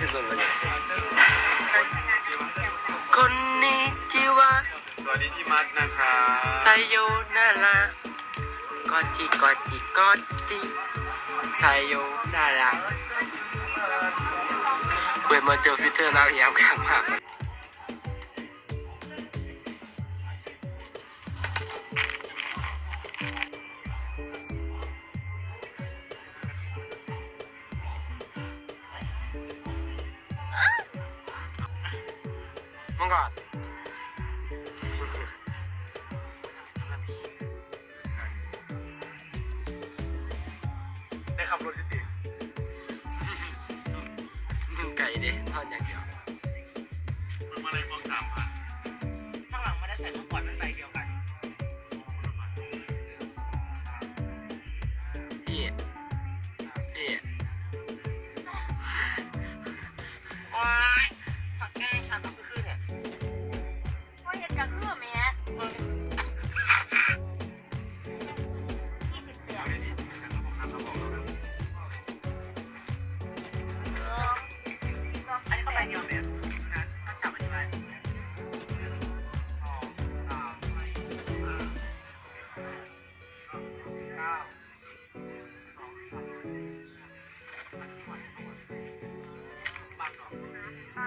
ที่สุดเลยคนนี้ที่ว่าสวัสดีพี่มัดนะครับไซโยนาลากอจิกอจิกอจิไซโยนาลาเปิดมาเจอฟิลเตอร์แล้วยาวข้างมาก มึงก่อนได้ขับรถติดมึงไก่ดิทอดอย่างเดียวมันมาเลยฟองสามพันข้างหลังไม่ได้ใส่มาก่อนมันใบเดียว ส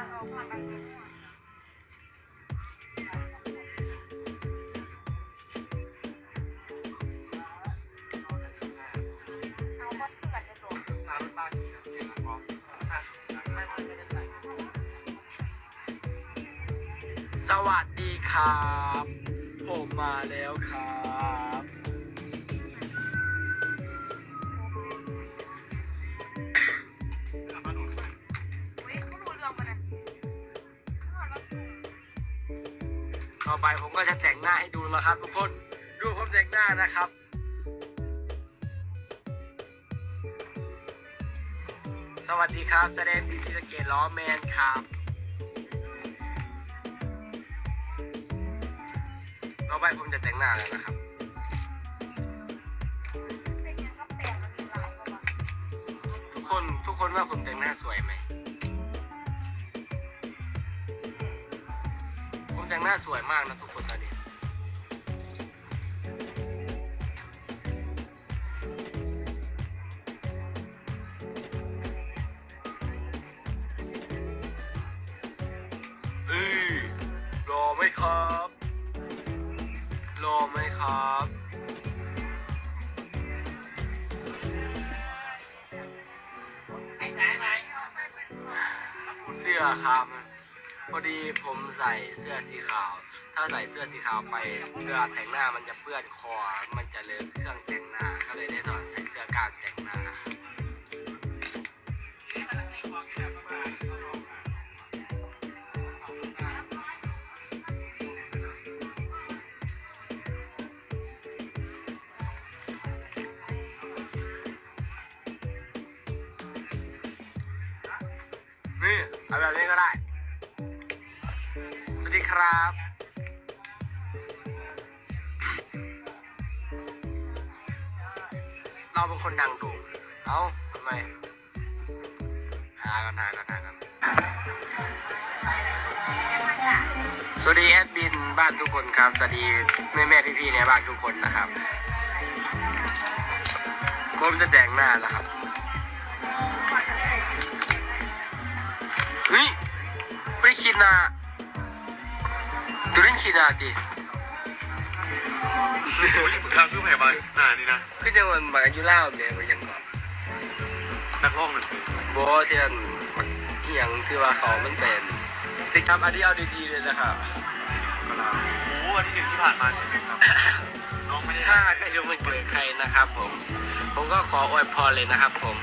วัสดีครับ ผมมาแล้วครับ ต่อไปผมก็จะแต่งหน้าให้ดูแล้วครับ ทุกคนดูผมแต่งหน้านะครับสวัสดีครับ แสดงดีซีสเกตล้อแมนครับ ต่อไปผมจะแต่งหน้าแล้วนะครับ ทุกคนทุกคนว่าผมแต่งหน้าสวยไหม แต่งหน้าสวยมากนะทุกคนตอนนี้เอ้ยรอไหมครับรอไหมครับไอ้ไหนไหนเสื้อครับ พอดีผมใส่เสื้อสีขาว ถ้าใส่เสื้อสีขาวไปเวลาแต่งหน้ามันจะเปื้อนคอ มันจะเลอะเครื่องแต่งหน้า ก็เลยได้ถอดใส่เสื้อกล้ามแต่งหน้า นี่เอาแบบนี้ก็ได้ ดีครับ เราเป็นคนดังด่งเอ้าทำไม หากันหากันหากันสวัสดีแอดมินบ้านทุกคนครับ สวัสดีแม่แม่พี่พี่ในบ้านทุกคนนะครับ ผมจะแต่งหน้าแล้วครับเฮ้ยไม่คิดนะ ตัวเล่นคิดนะดิทางคือแผ่มาหน้านี่นะคือจะมันมาอยู่เล่าวเนี่ยมันยังก่อนนักร้องหนึ่งบอที่นั่นอหย่างที่ว่าเขามันเป็นติครับอันนี้เอาดีๆเลยนะครับก็ลาโอ้วันที่หนึ่งที่ผ่านมาใช่ไหมครับน้องไม่ได้ถ้าใครดูมันเกิดใครนะครับ ผม ผมก็ขออวยพรเลยนะครับ ผม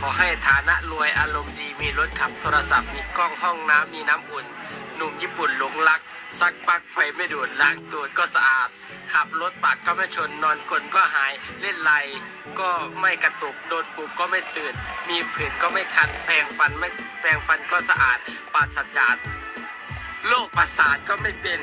ขอให้ฐานะรวยอารมณ์ดีมีรถขับโทรศัพท์มีกล้องห้องน้ำมีน้ำอุ่น หนุ่มญี่ปุ่นหลงรัก ซักปักไฟไม่ดูดล้างตัวก็สะอาด ขับรถปากก็ไม่ชนนอนกลนก็หายเล่นไรก็ไม่กระตุกโดนปลุกก็ไม่ตื่น มีผื่นก็ไม่คันแปรงฟันไม่แปรงฟันก็สะอาดปราศจากโรคประสาทก็ไม่เป็น